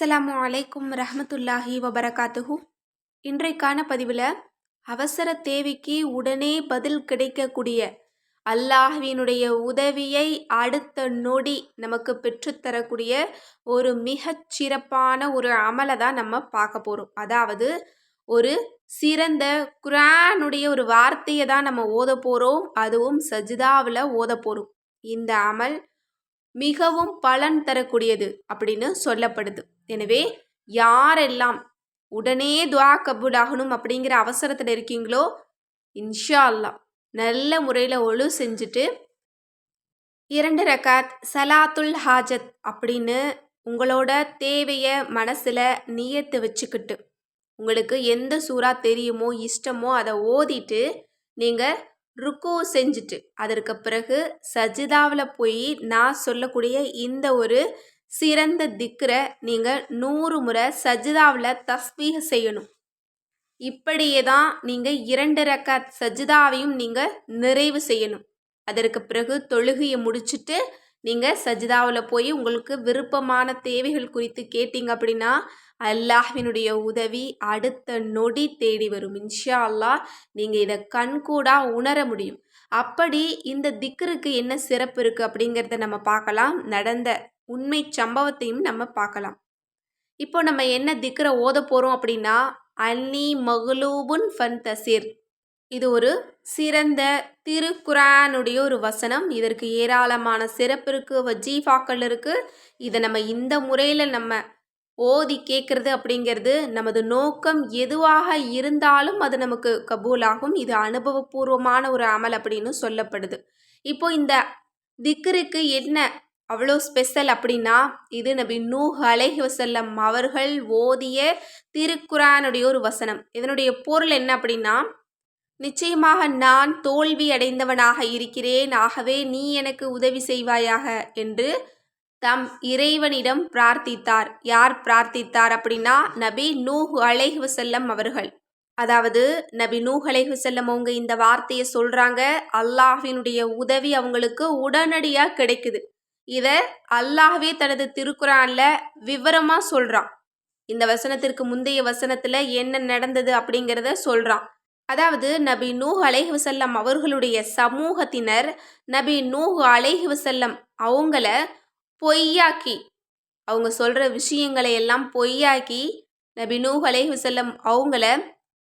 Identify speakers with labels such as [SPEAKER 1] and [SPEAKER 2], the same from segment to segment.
[SPEAKER 1] அஸ்ஸலாமு அலைக்கும் ரஹமத்துல்லாஹி வபரகாத்துஹு. இன்றைக்கான பதிவில் அவசர தேவைக்கு உடனே பதில் கிடைக்கக்கூடிய அல்லாஹ்வினுடைய உதவியை அடுத்த நொடி நமக்கு பெற்றுத்தரக்கூடிய ஒரு மிகச் சிறப்பான ஒரு அமலை தான் நம்ம பார்க்க போகிறோம் அதாவது ஒரு சிறந்த குரானுடைய ஒரு வார்த்தையை தான் நம்ம ஓத போகிறோம் அதுவும் சஜிதாவில் ஓத போகிறோம் இந்த அமல் மிகவும் பலன் தரக்கூடியது அப்படின்னு சொல்லப்படுது. எனவே யாரெல்லாம் உடனே துவா கபூல் ஆகணும் அப்படிங்கிற அவசரத்தில் இருக்கீங்களோ இன்ஷா அல்லா நல்ல முறையில் ஒழு செஞ்சுட்டு இரண்டு ரக்காத் சலாத்துல் ஹாஜத் அப்படின்னு உங்களோட தேவையை மனசில் நியத்து வச்சுக்கிட்டு உங்களுக்கு எந்த சூறா தெரியுமோ இஷ்டமோ அதை ஓதிட்டு நீங்கள் ருக்கு செஞ்சுட்டு. அதற்கு பிறகு சஜிதாவில் போய் நான் சொல்லக்கூடிய இந்த ஒரு சிறந்த திக்கரை நீங்கள் நூறு முறை சஜிதாவில் தஸ்பீக செய்யணும். இப்படியே தான் நீங்கள் இரண்டு ரக்க சஜிதாவையும் நீங்கள் நிறைவு செய்யணும். அதற்கு பிறகு தொழுகையை முடிச்சுட்டு நீங்கள் சஜிதாவில் போய் உங்களுக்கு விருப்பமான தேவைகள் குறித்து கேட்டீங்க அப்படின்னா அல்லாஹினுடைய உதவி அடுத்த நொடி தேடி வரும். இன்ஷா அல்லாஹ் நீங்கள் இதை கண்கூடாக உணர முடியும். அப்படி இந்த திக்கருக்கு என்ன சிறப்பு இருக்குது அப்படிங்கிறத நம்ம பார்க்கலாம். நடந்த உண்மை சம்பவத்தையும் நம்ம பார்க்கலாம். இப்போ நம்ம என்ன திக்கரை ஓத போகிறோம் அப்படின்னா அன்னி மகளூபுன் ஃபன் தசீர் இது ஒரு சிறந்த திருக்குரானுடைய ஒரு வசனம். இதற்கு ஏராளமான சிறப்பு இருக்குது வஜீஃபாக்கள் இருக்குது இதை நம்ம இந்த முறையில் நம்ம ஓதி கேட்குறது அப்படிங்கிறது நமது நோக்கம் எதுவாக இருந்தாலும் அது நமக்கு கபூலாகும். இது அனுபவபூர்வமான ஒரு அமல் அப்படின்னு சொல்லப்படுது. இப்போ இந்த திக்ருக்கு என்ன அவ்வளோ ஸ்பெஷல் அப்படின்னா இது நபி நூ அலைஹி வசல்லம் அவர்கள் ஓதிய திருக்குறானுடைய ஒரு வசனம். இதனுடைய பொருள் என்ன அப்படின்னா நிச்சயமாக நான் தோல்வி அடைந்தவனாக இருக்கிறேன். ஆகவே நீ எனக்கு உதவி செய்வாயாக என்று தம் இறைவனிடம் பிரார்த்தித்தார். யார் பிரார்த்தித்தார் அப்படின்னா நபி நூஹ் அலைஹு செல்லம் அவர்கள். அதாவது நபி நூஹ் அலைஹு செல்லம் அவங்க இந்த வார்த்தையை சொல்கிறாங்க அல்லாஹினுடைய உதவி அவங்களுக்கு உடனடியாக கிடைக்குது. இதை அல்லாஹ்வே தனது திருக்குறானில் விவரமாக சொல்கிறான் இந்த வசனத்திற்கு முந்தைய வசனத்தில் என்ன நடந்தது அப்படிங்கிறத சொல்கிறான் அதாவது நபி நூஹ் அலைஹி வசல்லம் அவர்களுடைய சமூகத்தினர் நபி நூஹ் அலைஹி வசல்லம் அவங்கள பொய்யாக்கி. அவங்க சொல்கிற விஷயங்களை எல்லாம் பொய்யாக்கி நபி நூஹ் அலைஹி அவங்கள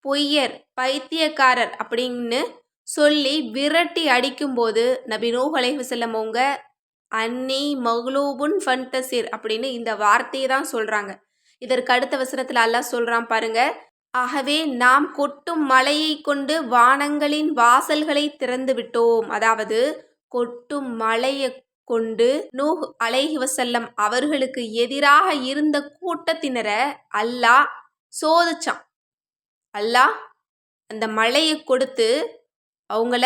[SPEAKER 1] பொய்யர் பைத்தியக்காரர் அப்படின்னு சொல்லி விரட்டி அடிக்கும்போது நபி நூஹ் செல்லம் அவங்க அன்னி மஹ்லூபுன் ஃபன்தசிர் அப்படின்னு இந்த வார்த்தையை தான் சொல்கிறாங்க இதற்கு அடுத்த வசனத்தில் அல்லாஹ் சொல்கிறான் பாருங்க ஆகவே நாம் கொட்டும் மழையை கொண்டு வானங்களின் வாசல்களை திறந்து விட்டோம். அதாவது கொட்டும் மழையை கொண்டு நூஹ் அலைஹி வசல்லம் அவர்களுக்கு எதிராக இருந்த கூட்டத்தினரை அல்லாஹ் சோதிச்சான். அல்லாஹ் அந்த மழையை கொடுத்து அவங்கள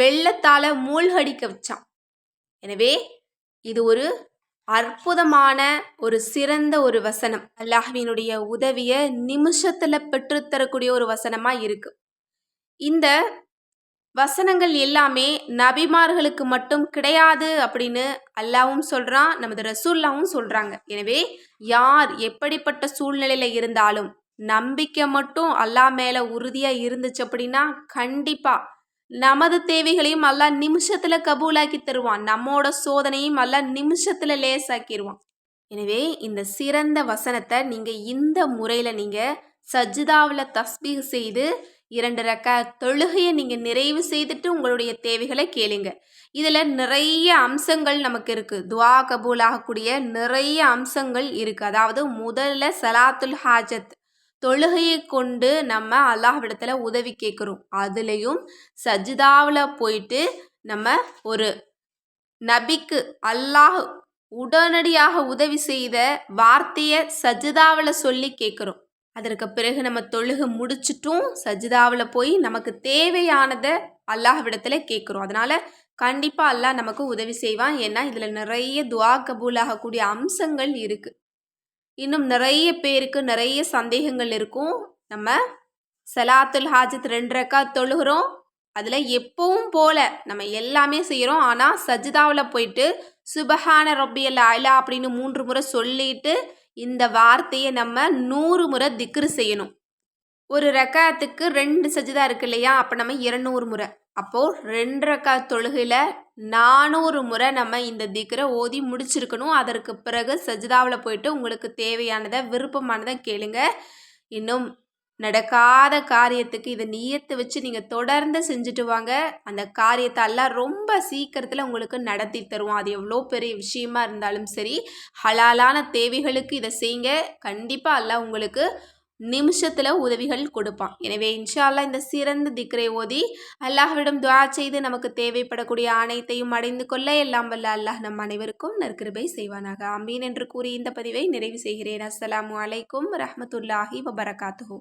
[SPEAKER 1] வெள்ளத்தால் மூழ்கடிக்க வச்சான். எனவே இது ஒரு அற்புதமான ஒரு சிறந்த ஒரு வசனம். அல்லாஹ்வினுடைய உதவியை நிமிஷத்தில் பெற்றுத்தரக்கூடிய ஒரு வசனமாக இருக்குது இந்த வசனங்கள் எல்லாமே நபிமார்களுக்கு மட்டும் கிடையாது அப்படின்னு அல்லாவும் சொல்கிறான் நமது ரசூல்லாவும் சொல்கிறாங்க எனவே யார் எப்படிப்பட்ட சூழ்நிலையில் இருந்தாலும் நம்பிக்கை மட்டும் அல்லா மேலே உறுதியாக இருந்துச்சு அப்படின்னா கண்டிப்பாக நமது தேவைகளையும் அல்லா நிமிஷத்தில் கபூலாக்கி தருவான். நம்மோட சோதனையும் அல்லா நிமிஷத்தில் லேசாக்கிடுவான் எனவே இந்த சிறந்த வசனத்தை நீங்கள் இந்த முறையில் நீங்கள் சஜிதாவில் தஸ்பீக் செய்து இரண்டு ரக்க தொழுகையை நீங்கள் நிறைவு செய்துட்டு உங்களுடைய தேவைகளை கேளுங்க. இதில் நிறைய அம்சங்கள் நமக்கு இருக்குது துவா கபூல் ஆகக்கூடிய நிறைய அம்சங்கள் இருக்குது அதாவது முதல்ல சலாத்துல் ஹாஜத் தொழுகையை கொண்டு நம்ம அல்லாஹ்விடத்தில் உதவி கேட்குறோம் அதுலேயும் சஜிதாவில் போயிட்டு நம்ம ஒரு நபிக்கு அல்லாஹ் உடனடியாக உதவி செய்த வார்த்தையை சஜிதாவில் சொல்லி கேட்குறோம் அதற்கு பிறகு நம்ம தொழுக முடிச்சிட்டும் சஜிதாவில் போய் நமக்கு தேவையானதை அல்லாஹ்விடத்தில் கேட்குறோம் அதனால் கண்டிப்பாக அல்லாஹ் நமக்கு உதவி செய்வான். ஏன்னா இதில் நிறைய துவா கபூல் ஆகக்கூடிய அம்சங்கள் இருக்குது இன்னும் நிறைய பேருக்கு நிறைய சந்தேகங்கள் இருக்கும். நம்ம சலாத்துல் ஹாஜத் ரெண்டு ரக்கா தொழுகிறோம். அதில் எப்பவும் போல நம்ம எல்லாமே செய்கிறோம் ஆனால் சஜிதாவில் போயிட்டு சுபஹான ரொப்பியல் அலா அப்படின்னு மூன்று முறை சொல்லிட்டு இந்த வார்த்தையை நம்ம நூறு முறை திக்ரு செய்யணும். ஒரு ரக்காத்துக்கு ரெண்டு சஜிதா இருக்கு இல்லையா? அப்போ நம்ம இருநூறு முறை. அப்போது ரெண்டு ரக்கா தொழுகையில் நானூறு முறை நம்ம இந்த திக்ரை ஓதி முடிச்சிருக்கணும். அதற்கு பிறகு சஜிதாவில் போயிட்டு உங்களுக்கு தேவையானதை விருப்பமானதை கேளுங்க. இன்னும் நடக்காத காரியத்துக்கு இதை நியத்து வச்சு நீங்கள் தொடர்ந்து செஞ்சுட்டு வாங்க. அந்த காரியத்தை எல்லாம் ரொம்ப சீக்கிரத்தில் உங்களுக்கு நடத்தி தருவோம் அது எவ்வளோ பெரிய விஷயமா இருந்தாலும் சரி ஹலாலான தேவைகளுக்கு இதை செய்யுங்க. கண்டிப்பாக எல்லாம் உங்களுக்கு நிமிஷத்தில் உதவிகள் கொடுப்பான். எனவே இன்ஷா அல்லாஹ் இந்த சிறந்த திக்ரை ஓதி அல்லாஹ்விடம் துவா செய்து நமக்கு தேவைப்படக்கூடிய அனைத்தையும் அடைந்து கொள்ள எல்லாம் வல்ல அல்லாஹ் நம் அனைவருக்கும் நற்கிருபை செய்வானாக. அமீன் என்று கூறி இந்த பதிவை நிறைவு செய்கிறேன். அஸ்ஸலாமு அலைக்கும் ரஹமத்துல்லாஹி வபரகாத்துஹூ.